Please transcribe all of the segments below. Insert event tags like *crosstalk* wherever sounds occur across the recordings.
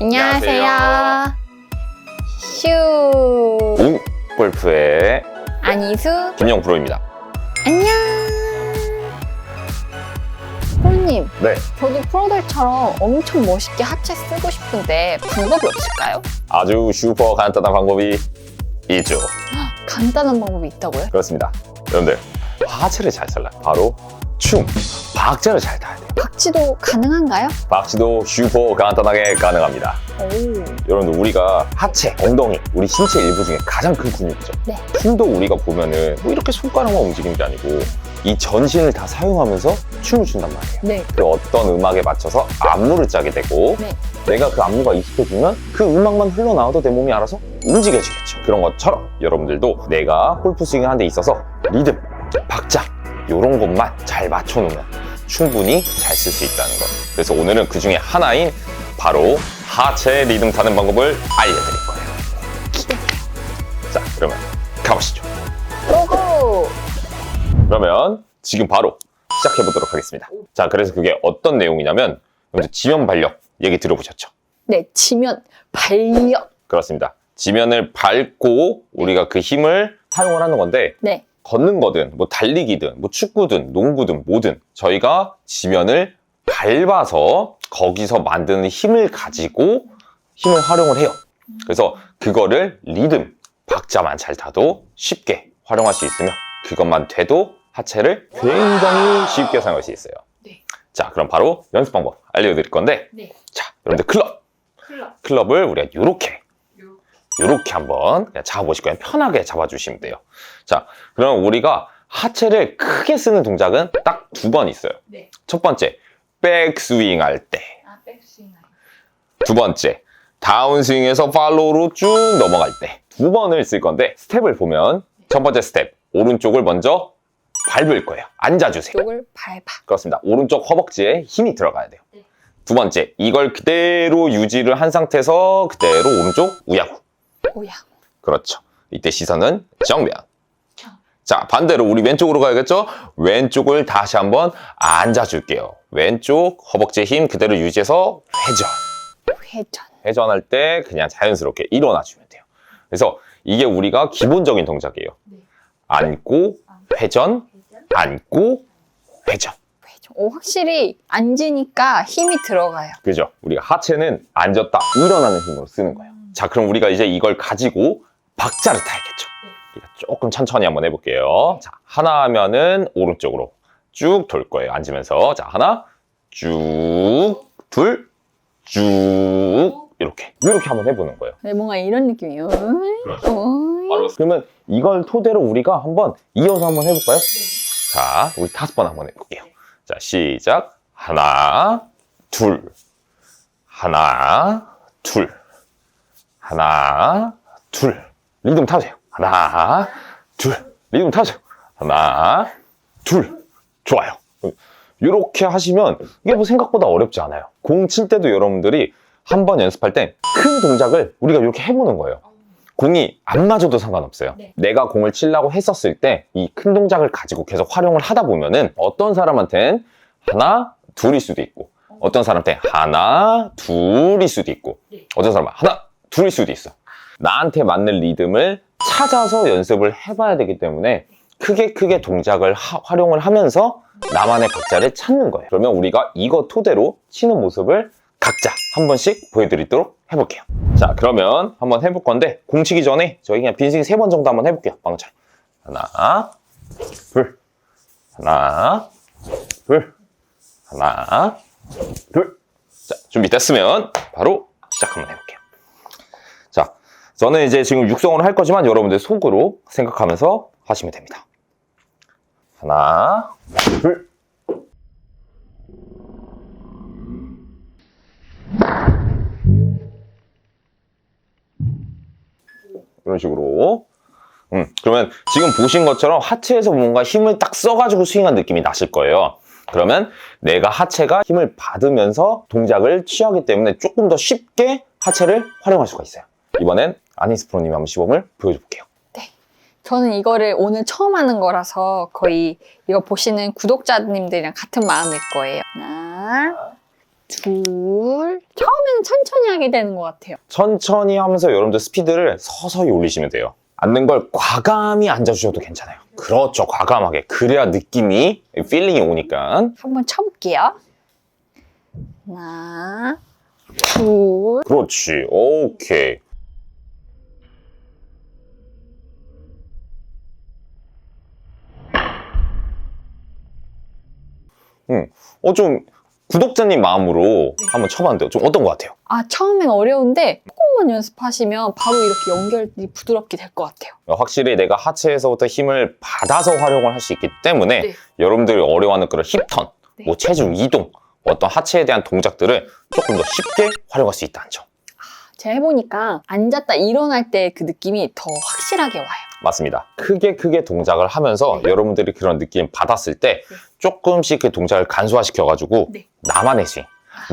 안녕하세요. 슈. 웅 골프의 안희수. 김영 프로입니다. 안녕. 프로님, 네. 저도 프로들처럼 엄청 멋있게 하체 쓰고 싶은데 방법이 없을까요? 아주 슈퍼 간단한 방법이 있죠. *gasps* 간단한 방법이 있다고요? 그렇습니다. 여러분들 하체를 잘 살라. 바로 춤, 박자를 잘 타야 돼요. 박지도 가능한가요? 박지도 슈퍼 간단하게 가능합니다. 오. 여러분들 우리가 하체, 엉덩이, 우리 신체 일부 중에 가장 큰 근육이죠. 네. 춤도 우리가 보면은 뭐 이렇게 손가락만 움직이는 게 아니고 이 전신을 다 사용하면서 춤을 춘단 말이에요. 네. 그 어떤 음악에 맞춰서 안무를 짜게 되고 네. 내가 그 안무가 익숙해지면 그 음악만 흘러나와도 내 몸이 알아서 움직여지겠죠. 그런 것처럼 여러분들도 내가 골프 스윙 하는 데 있어서 리듬, 박자 이런 것만 잘 맞춰놓으면 충분히 잘 쓸 수 있다는 것. 그래서 오늘은 그 중에 하나인 바로 하체 리듬 타는 방법을 알려드릴 거예요. 자, 그러면 가보시죠. 고고. 그러면 지금 바로 시작해 보도록 하겠습니다. 자, 그래서 그게 어떤 내용이냐면 여러분들 지면 발력 얘기 들어보셨죠? 네, 지면 발력. 그렇습니다. 지면을 밟고 우리가 그 힘을 사용을 하는 건데 네. 걷는 거든 뭐 달리기든 뭐 축구든 농구든 뭐든 저희가 지면을 밟아서 거기서 만드는 힘을 가지고 힘을 활용을 해요. 그래서 그거를 리듬, 박자만 잘 타도 쉽게 활용할 수 있으며 그것만 돼도 하체를 굉장히 쉽게 사용할 수 있어요. 네. 자, 그럼 바로 연습 방법 알려드릴 건데 네. 자, 여러분들 클럽 클럽. 클럽을 우리가 이렇게 이렇게 한번 그냥 잡아보시고 그냥 편하게 잡아주시면 돼요. 자, 그럼 우리가 하체를 크게 쓰는 동작은 딱 두 번 있어요. 네. 첫 번째, 백스윙 할 때. 아, 백스윙. 두 번째, 다운스윙에서 팔로우로 쭉 넘어갈 때. 두 번을 쓸 건데, 스텝을 보면 첫 번째 스텝, 오른쪽을 먼저 밟을 거예요. 앉아주세요. 쪽을 밟아. 그렇습니다. 오른쪽 허벅지에 힘이 들어가야 돼요. 네. 두 번째, 이걸 그대로 유지를 한 상태에서 그대로 오른쪽 우야구. 오야. 그렇죠. 이때 시선은 정면. 정. 자, 반대로 우리 왼쪽으로 가야겠죠? 왼쪽을 다시 한번 앉아줄게요. 왼쪽 허벅지 힘 그대로 유지해서 회전. 회전. 회전할 때 그냥 자연스럽게 일어나주면 돼요. 그래서 이게 우리가 기본적인 동작이에요. 네. 앉고, 회전, 앉고, 회전. 회전. 오, 확실히 앉으니까 힘이 들어가요. 그죠? 우리가 하체는 앉았다 일어나는 힘으로 쓰는 거예요. 자, 그럼 우리가 이제 이걸 가지고 박자를 타야겠죠. 우리가 조금 천천히 한번 해볼게요. 자, 하나 하면은 오른쪽으로 쭉 돌 거예요. 앉으면서. 자, 하나, 쭉, 둘, 쭉, 이렇게. 이렇게 한번 해보는 거예요. 네, 뭔가 이런 느낌이에요. 어이. 바로 그러면 이걸 토대로 우리가 한번 이어서 한번 해볼까요? 자, 우리 다섯 번 한번 해볼게요. 자, 시작. 하나, 둘, 하나, 둘, 하나, 둘. 리듬 타세요. 하나, 둘. 리듬 타세요. 하나, 둘. 좋아요. 이렇게 하시면 이게 뭐 생각보다 어렵지 않아요. 공 칠 때도 여러분들이 한 번 연습할 때 큰 동작을 우리가 이렇게 해보는 거예요. 공이 안 맞아도 상관없어요. 네. 내가 공을 치려고 했었을 때 이 큰 동작을 가지고 계속 활용을 하다 보면은 어떤 사람한텐 하나, 둘일 수도 있고 어떤 사람한테 하나, 둘일 수도 있고 네. 어떤 사람은 하나, 둘일 수도 있어. 나한테 맞는 리듬을 찾아서 연습을 해봐야 되기 때문에 크게 크게 동작을 하- 활용을 하면서 나만의 박자를 찾는 거예요. 그러면 우리가 이거 토대로 치는 모습을 각자 한 번씩 보여드리도록 해볼게요. 자, 그러면 한번 해볼 건데 공 치기 전에 저희 그냥 빈스윙 세 번 정도 한번 해볼게요. 방처럼. 하나, 둘, 하나, 둘, 하나, 둘. 자, 준비됐으면 바로 시작 한번 해볼게요. 자, 저는 이제 지금 육성으로 할 거지만 여러분들 속으로 생각하면서 하시면 됩니다. 하나, 둘. 이런 식으로. 음, 그러면 지금 보신 것처럼 하체에서 뭔가 힘을 딱 써가지고 스윙한 느낌이 나실 거예요. 그러면 내가 하체가 힘을 받으면서 동작을 취하기 때문에 조금 더 쉽게 하체를 활용할 수가 있어요. 이번엔 아니스 프로님이 한번 시범을 보여줘 볼게요. 저는 이거를 오늘 처음 하는 거라서 거의 이거 보시는 구독자님들이랑 같은 마음일 거예요. 하나, 둘. 처음에는 천천히 하게 되는 것 같아요. 천천히 하면서 여러분들 스피드를 서서히 올리시면 돼요. 앉는 걸 과감히 앉아주셔도 괜찮아요. 그렇죠. 과감하게. 그래야 느낌이, 필링이 오니까. 한번 쳐볼게요. 하나, 둘. 그렇지. 오케이. 음, 어, 좀, 구독자님 마음으로 한번 쳐봤는데요. 좀 어떤 것 같아요? 아, 처음엔 어려운데 조금만 연습하시면 바로 이렇게 연결이 부드럽게 될 것 같아요. 확실히 내가 하체에서부터 힘을 받아서 활용을 할 수 있기 때문에 네. 여러분들이 어려워하는 그런 힙턴, 네. 뭐 체중 이동, 어떤 하체에 대한 동작들을 조금 더 쉽게 활용할 수 있다는 점. 제가 해보니까 앉았다 일어날 때 그 느낌이 더 확실하게 와요. 맞습니다. 크게 크게 동작을 하면서 네. 여러분들이 그런 느낌 받았을 때 네. 조금씩 그 동작을 간소화시켜가지고 네. 나만의 스윙,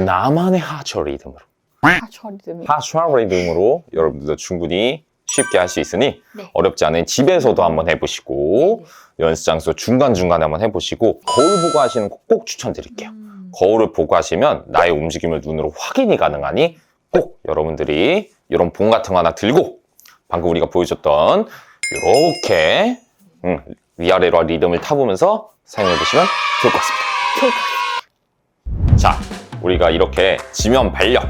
나만의 하체 리듬으로, 하체 리듬이. 하체 리듬으로 여러분들도 충분히 쉽게 할 수 있으니 네. 어렵지 않은 집에서도 한번 해보시고 네. 연습장에서 중간중간에 한번 해보시고 거울 보고 하시는 거 꼭 추천드릴게요. 음. 거울을 보고 하시면 나의 움직임을 눈으로 확인이 가능하니 꼭 여러분들이 이런 봉 같은 거 하나 들고 방금 우리가 보여줬던 이렇게 음, 위아래로 리듬을 타보면서 사용해 보시면 좋을 것 같습니다. 자, 우리가 이렇게 지면 발력,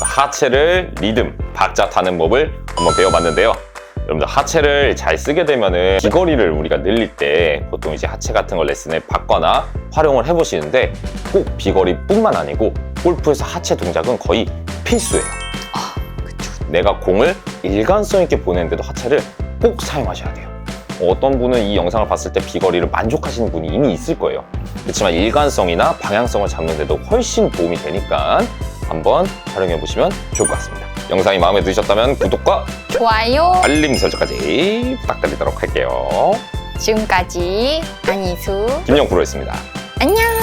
하체를 리듬, 박자 타는 법을 한번 배워봤는데요. 여러분들 하체를 잘 쓰게 되면은 비거리를 우리가 늘릴 때 보통 이제 하체 같은 걸 레슨에 받거나 활용을 해보시는데 꼭 비거리뿐만 아니고 골프에서 하체 동작은 거의 필수예요. 아, 그쵸. 내가 공을 일관성 있게 보내는데도 하체를 꼭 사용하셔야 돼요. 어떤 분은 이 영상을 봤을 때 비거리를 만족하시는 분이 이미 있을 거예요. 그렇지만 일관성이나 방향성을 잡는데도 훨씬 도움이 되니까 한번 활용해 보시면 좋을 것 같습니다. 영상이 마음에 드셨다면 구독과 좋아요. 알림 설정까지 부탁드리도록 할게요. 지금까지 안희수. 김영 프로였습니다. 안녕.